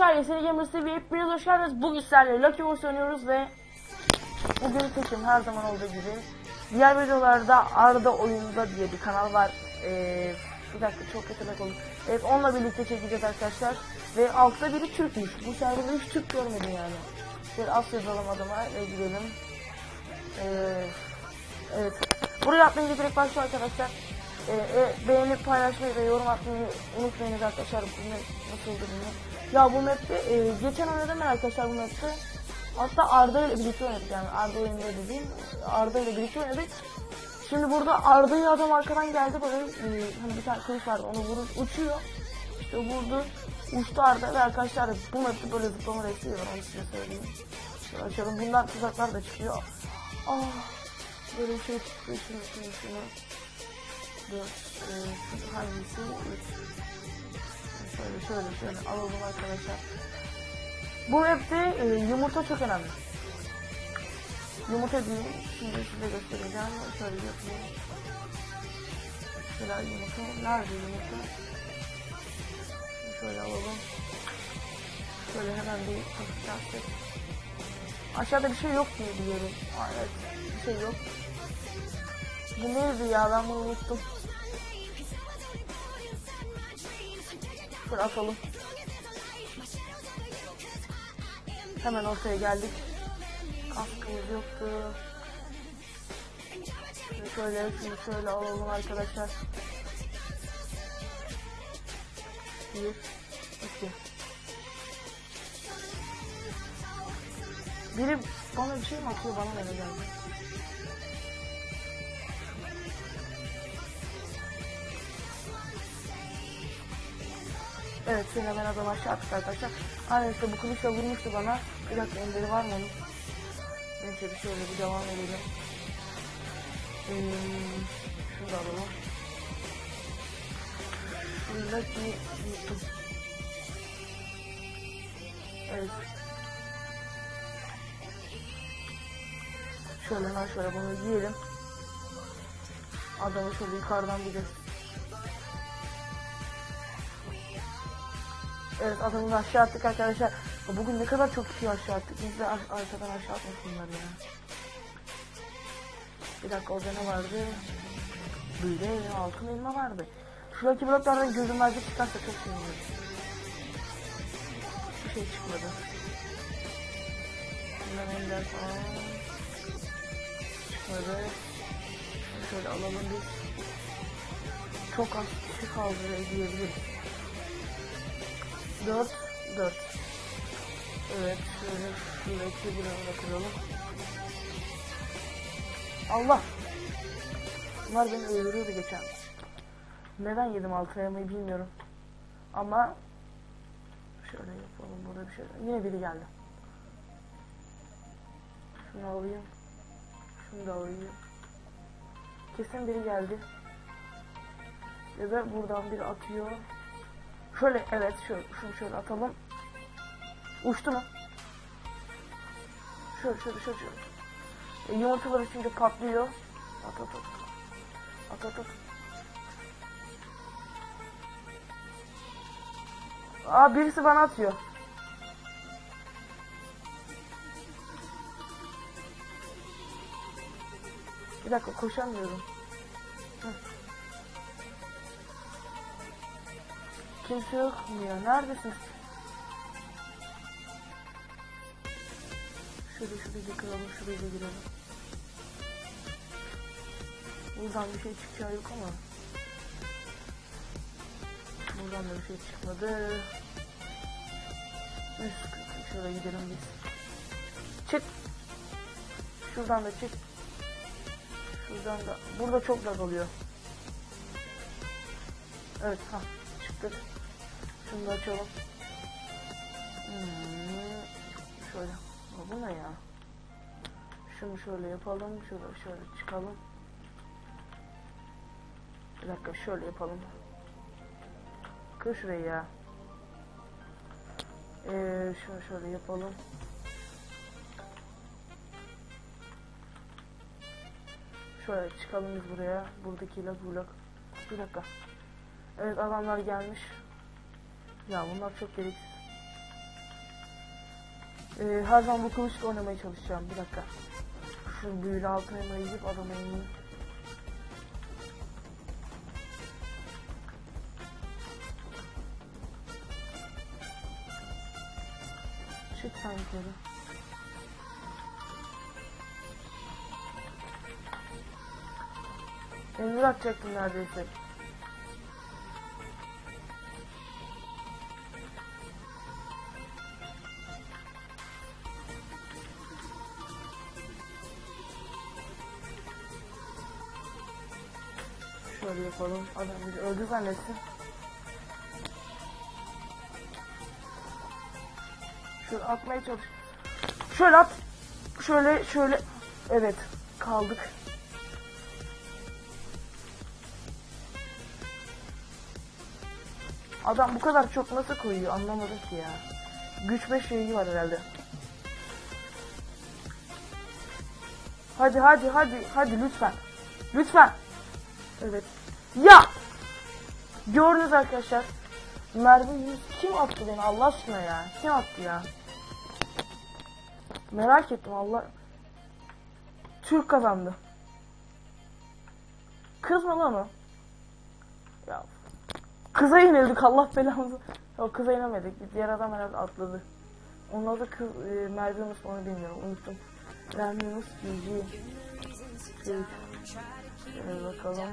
Arkadaşlar Yeseni Gamers TV hepiniz hoş geldiniz. Bugün sizlerle Lucky Wars oynuyoruz ve bugün tekim her zaman olduğu gibi. Diğer videolarda Arda Oyunda diye bir kanal var. Ee, bir dakika çok kötü oldu. Evet onunla birlikte çekeceğiz arkadaşlar. Ve altta biri Türkmüş. Bu serverda hiç Türk görmedim yani. Bir az yazalım adama ve gidelim. Ee, evet. Buraya atlayınca direkt başlıyor arkadaşlar. Ee, e, beğenip paylaşmayı ve yorum atmayı unutmayınız arkadaşlar. Bu map nasıldı. Ya bu map'te e, geçen oynadım ben arkadaşlar bu map'te. Hatta Arda ile birlikte oynadık yani Arda oyunda dediğim Arda ile birlikte oynadık. Şimdi burada Arda'yı adam arkadan geldi böyle e, hani bir tane kılıç vardı onu vurup uçuyor. İşte vurdu. Uçtu Arda ve arkadaşlar bu map'te böyle zıplama desteği var onu size söyleyeyim. Şöyle açalım. Bundan tuzaklar da çıkıyor. Ah böyle şey çıkıyor. Şunu şunu şunu. Dört. E, hangisi? Şöyle şöyle şöyle alalım arkadaşlar. Bu map'te e, yumurta çok önemli. Yumurta değil. Şimdi size göstereceğim. Şöyle yapayım. Şöyle yumurta. Nerede yumurta? Şöyle alalım. Şöyle hemen bir yaptık. Aşağıda bir şey yok diye biliyorum. Aa, evet. Bir şey yok. Bu neydi ya ben bunu unuttum. Şöyle atalım. Hemen ortaya geldik. Kaskımız yoktu. Şunu şöyle, şunu şöyle alalım arkadaşlar. Bir, iki. Biri bana bir şey mi atıyor, bana öyle geldi? Evet seni hemen adam aşağı attık arkadaşlar. Aynen işte bu kılıçla vurmuştu bana. Bir dakika enderi var mı onun? Neyse bir şöyle bir devam edelim. Ee, şunu alalım. Şuradaki unuttum. Evet. Şöyle hemen şöyle bunu giyelim. Adamı şöyle yukarıdan bir de Evet adamı aşağı attık arkadaşlar. Bugün ne kadar çok kişi aşağı attık. Biz de ar- arkadan aşağı atmasınlar ya. Bir dakika orada ne vardı? De altın elma vardı. Şuradaki bloklardan gözümlerce çıkarsa çok sevinirim. Bir şey çıkmadı. Bundan ender falan. Çıkmadı. Şöyle alalım biz. Çok az kişi kaldı diyebiliriz. 4 4 Evet şöyle şuradaki buranı kuralım. Allah! Bunlar beni öldürüyordu geçen. Neden yedim altı yamayı bilmiyorum. Ama Şöyle yapalım burada bir şey Yine biri geldi. Şunu alayım. Şunu da alayım. Kesin biri geldi. Ya da buradan biri atıyor Şöyle evet şöyle şunu şöyle atalım. Uçtu mu? Şöyle şöyle şöyle. şöyle. E, yumurtalar içince patlıyor. At at at. At at at. Aa birisi bana atıyor. Bir dakika koşamıyorum. Hı. Kimse yok mu ya? Neredesiniz? Şurada şurayı da kıralım, şurayı da girelim. Buradan bir şey çıkacağı yok ama. Buradan da bir şey çıkmadı. Üst şuraya gidelim biz. Çık. Şuradan da çık. Şuradan da. Burada çok lag oluyor. Evet ha. Şunu da açalım. Hmm, şöyle. Bu ne ya? Şunu şöyle yapalım. Şöyle şöyle çıkalım. Bir dakika şöyle yapalım. Kır şurayı ya. Ee, şunu şöyle yapalım. Şöyle çıkalım biz buraya. Buradaki lag blok. Bir dakika. Evet adamlar gelmiş. Ya bunlar çok gereksiz. Ee, her zaman bu kılıçla oynamaya çalışacağım. Bir dakika. Şu büyülü altın elmayı yiyip adamı ineyim. Çık sen yukarı. Emir atacaktım neredeyse. Şöyle yapalım. Adam bizi öldü zannetsin. Şöyle atmaya çalış. Şöyle at. Şöyle şöyle. Evet. Kaldık. Adam bu kadar çok nasıl koyuyor anlamadım ki ya. Güç ve şeyi var herhalde. Hadi hadi hadi hadi lütfen. Lütfen. Evet. Ya! Gördünüz arkadaşlar. Merve yüz kim attı beni Allah aşkına ya? Kim attı ya? Merak ettim Allah. Türk kazandı. Kız mı lan o? Ya Kıza yenildik Allah belamızı. Yok kıza yenemedik. Bir diğer adam herhalde atladı. Onun adı kız e, Merve onu bilmiyorum. Unuttum. Merve Yunus GG. Şöyle bakalım.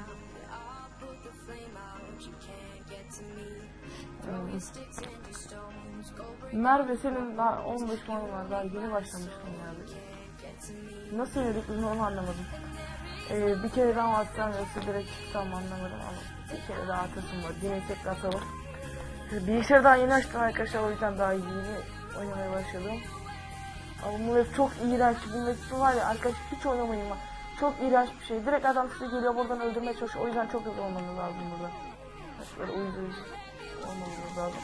Hmm. Merve senin daha 15 puanın var. Daha yeni başlamıştın yani. Nasıl yedik bunu onu anlamadım. Ee, bir kere daha atsam yoksa direkt çıksam anlamadım ama bir kere daha atasım var. Yine tekrar atalım. Bilgisayarı daha yeni açtım arkadaşlar o yüzden daha yeni oynamaya başladım. Ama bu map çok iğrenç. Bu map var ya arkadaş hiç oynamayın bak. Çok iğrenç bir şey. Direkt adam size geliyor buradan öldürmeye çalışıyor. O yüzden çok hızlı olmanız lazım burada. Böyle uyuz uyuz olmamız lazım.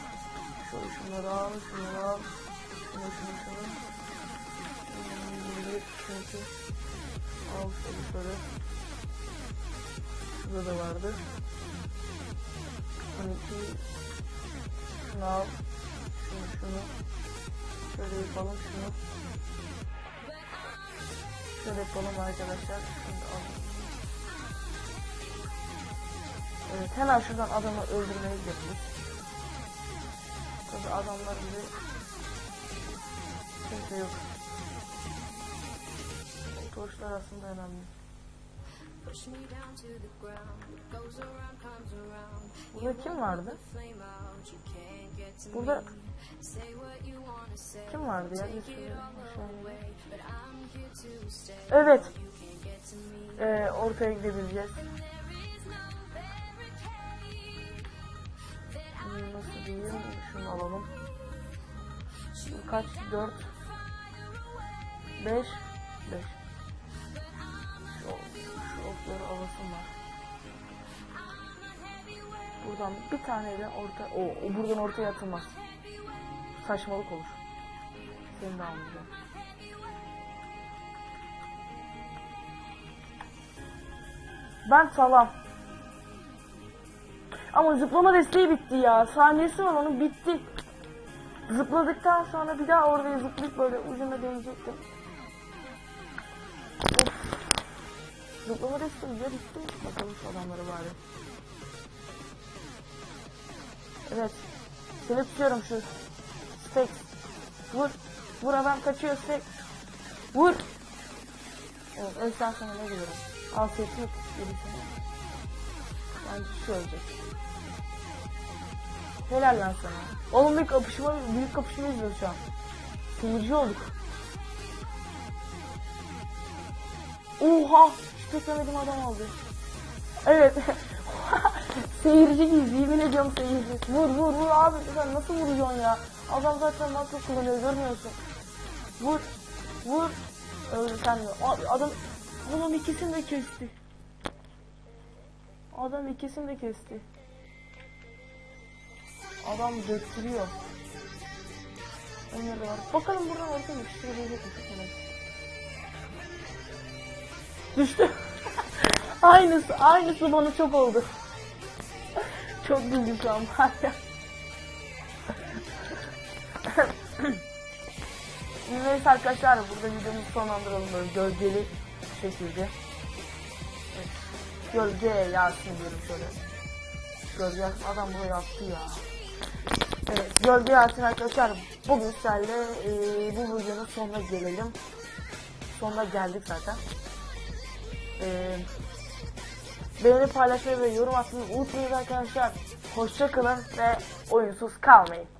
Şöyle şunları al, şunları al. Şunu şunu şunu. Bir, çünkü. Al şöyle şöyle. Şurada da vardı. 12. Şunu al. Şunu şunu. Şöyle yapalım şunu. Şöyle yapalım arkadaşlar. Şimdi. Evet hemen şuradan adamı öldürmeye gidiyoruz. Tabi adamlar bizi kimse yok. Torçlar aslında önemli. Burada kim vardı? Burada kim vardı ya? Evet. Ee, ortaya gidebileceğiz. Nasıl diyeyim? Şunu alalım. Kaç? 4 5 5 var. Buradan bir taneyle orta... O, o buradan ortaya atılmaz. Saçmalık olur. Seni de almayacağım. Ben salam. Ama zıplama desteği bitti ya. Saniyesi var onun bitti. Zıpladıktan sonra bir daha oraya zıplayıp böyle ucuna değecektim. Zıplama desteği ya bitti. Bakalım şu adamları bari. Evet. Seni tutuyorum şu. Stek. Vur. Vur adam kaçıyor Stek. Vur. Evet ölsen sonra ne geliyorum. Al sesi yok. Bence şu ölecek. Helal lan sana. Oğlum büyük kapışma, büyük kapışma izliyoruz şu an. Seyirci olduk. Oha! Hiç beklemedim adam aldı. Evet. seyirci gibiyiz. Yemin ediyorum seyirci. Vur vur vur abi. Sen nasıl vuruyorsun ya? Adam zaten nasıl kullanıyor görmüyorsun. Vur. Vur. Öldü sen de. Abi adam, adam ikisini de kesti. Adam ikisini de kesti. Adam döktürüyor. Ömer. Bakalım buradan ortaya yetiştirebilecek mi? Çok merak ettim. Düştü. aynısı, aynısı bana çok oldu. çok güldüm şu an. Neyse arkadaşlar burada videomuzu sonlandıralım böyle gölgeli şekilde. Gölge Yasin diyorum şöyle. Gölge adam buraya attı ya. Evet Gölge Yasin arkadaşlar bugün sizlerle e, bu videonun sonuna gelelim. Sonuna geldik zaten. E, beğenip paylaşmayı ve yorum atmayı unutmayın arkadaşlar. Hoşça kalın ve oyunsuz kalmayın.